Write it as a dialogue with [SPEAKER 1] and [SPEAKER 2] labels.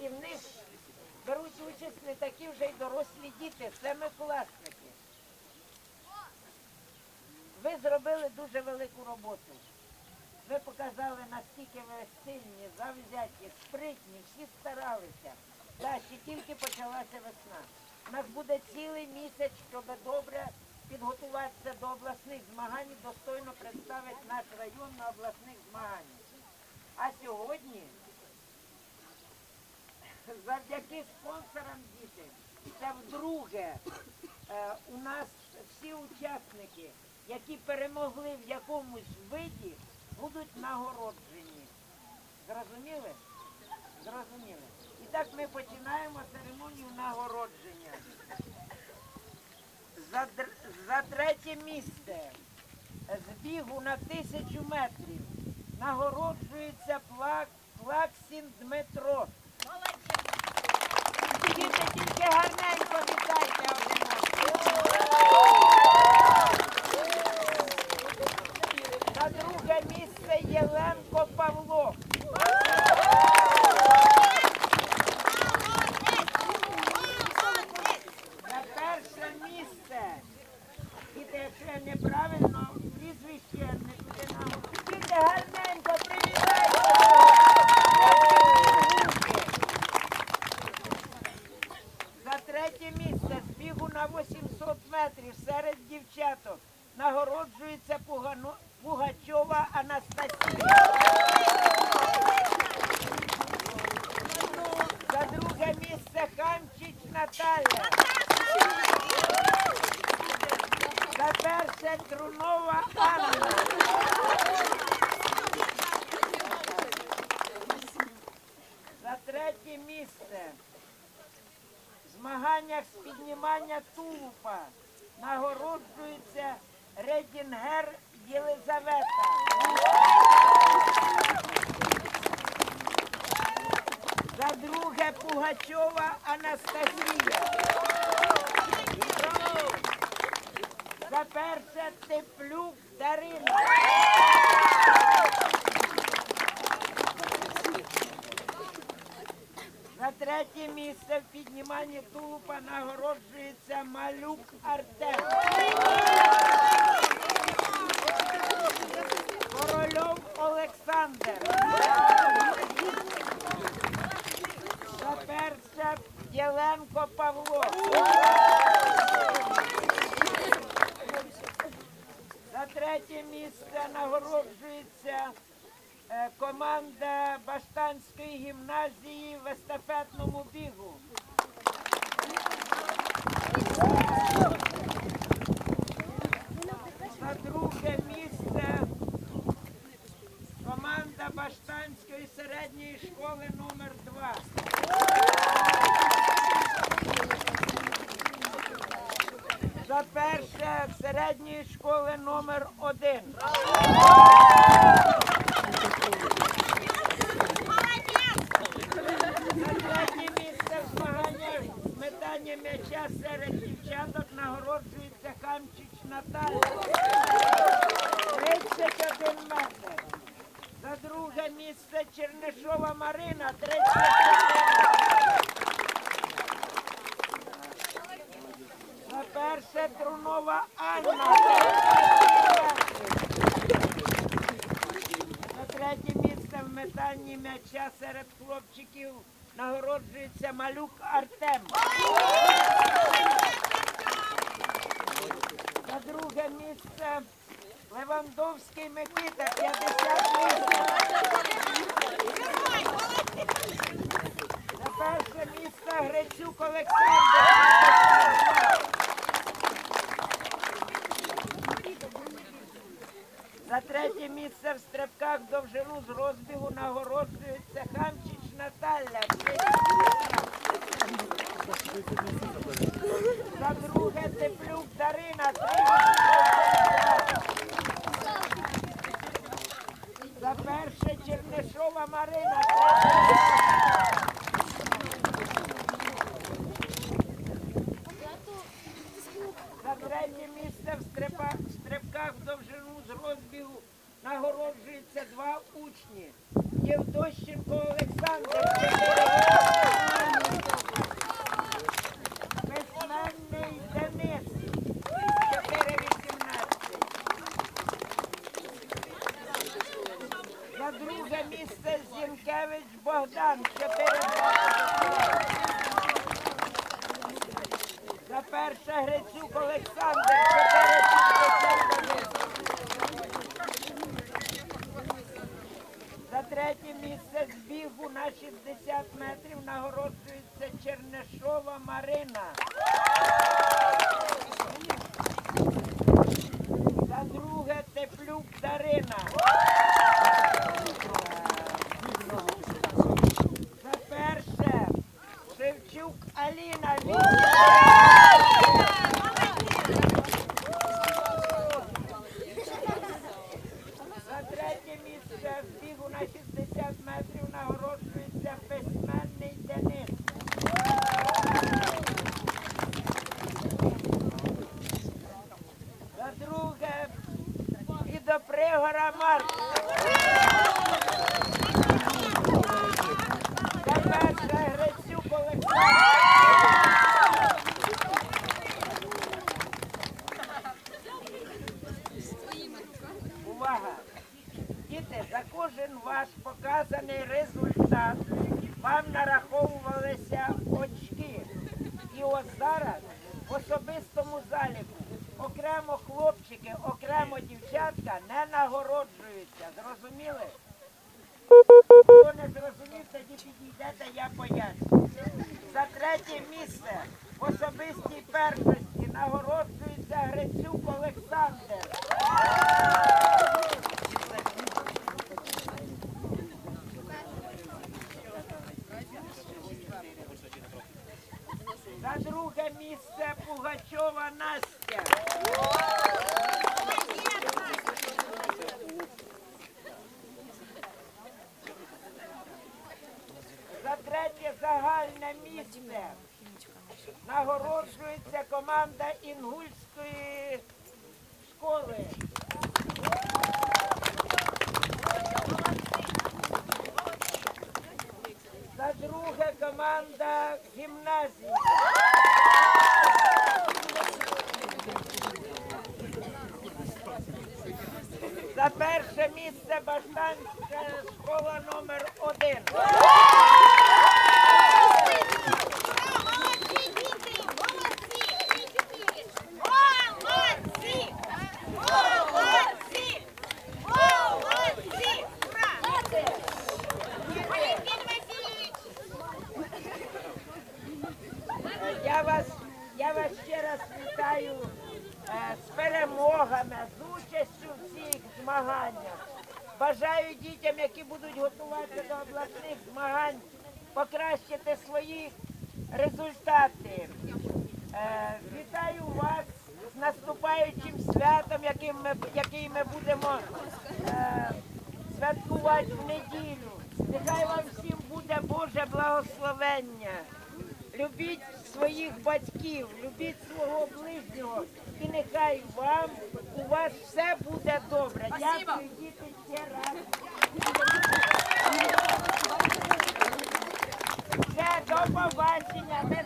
[SPEAKER 1] І в них беруть участь не такі вже й дорослі діти, семикласники. Ви зробили дуже велику роботу. Ви показали, наскільки ви сильні, завзяті, спритні, всі старалися. Так, ще тільки почалася весна. У нас буде цілий місяць, щоб добре підготуватися до обласних змагань і достойно представити наш район на обласних змаганнях. А сьогодні, завдяки спонсорам діти, це вдруге е, у нас всі учасники, які перемогли в якомусь виді, будуть нагороджені. Зрозуміли? Зрозуміли. І так ми починаємо церемонію нагородження. За, за третє місце з бігу на тисячу метрів нагороджується Плак, Плаксін Дмитро. 700 метрів серед дівчаток нагороджується Пугано... Пугачова Анастасія. За друге місце Хамчич Наталя. За перше Трунова Анна. За третє місце змаганнях з піднімання тулупа нагороджується Редінгер Єлизавета. За друге Пугачова Анастасія. За перше Теплюк Дарина. За третє місце в підніманні тулупа нагороджується Малюк Артем. Корольов Олександр. За перше Єленко Павло. За третє місце нагороджується команда Баштанської гімназії в естафетному бігу. За друге місце команда Баштанської середньої школи номер 2. За перше середньої школи номер 1. За третє місце в змаганнях з метання м'яча серед дівчаток нагороджується Хамчич Наталя. 31 метр. За друге місце Чернишова Марина 34. За перше Трунова Анна. 33. За третє місце в метанні м'яча серед хлопчиків нагороджується малюк Артем. За друге місце Левандовський Микита 58. За перше місце Гречук Олександр. 52. За третє місце в стрибках довжину з розбігу нагороджується Хамчич Наталя. За друге Теплюк Дарина. 32. За перше Чернишова Марина. 32. За третє місце в стрибах, в стрибках в довжину з розбігу нагороджуються два учні. Євдощенко Олександр, 4 Письменний Денис, 4,18. За друге місце Зінкевич Богдан, 4,20. За перше Грицюк Олександр, 4,51. За третє місце з бігу на 60 метрів нагороджується Чернешова Марина. За друге Теплюк Дарина. За перше Шевчук Аліна. За третє місце в бігу на 60 метрів нагороджується письменний Денис. За друге і до Пригора Марк. За перше Грицюк Олександр. Увага! Діти, за кожен ваш показаний результат вам нараховувалися очки. І ось зараз в особистому заліку окремо хлопчики, окремо дівчатка не нагороджуються. Зрозуміли? Хто не зрозумів, тоді підійдете, я поясню. За третє місце в особистій першості нагороджується Грицюк Олександр. За друге місце Пугачова Настя. загальне місце. Нагороджується команда Інгульської школи. За друге команда гімназії. За перше місце Баштанська школа номер один. Я вас ще раз вітаю е, з перемогами, з участю в цих змаганнях. Бажаю дітям, які будуть готуватися до обласних змагань, покращити свої результати. Е, Вітаю вас з наступаючим святом, яким ми, який ми будемо е, святкувати в неділю. Нехай вам всім буде Боже благословення. Любіть своїх батьків, любіть свого ближнього. І нехай вам у вас все буде добре. Дякую, діти, ще раз. Все, до побачення.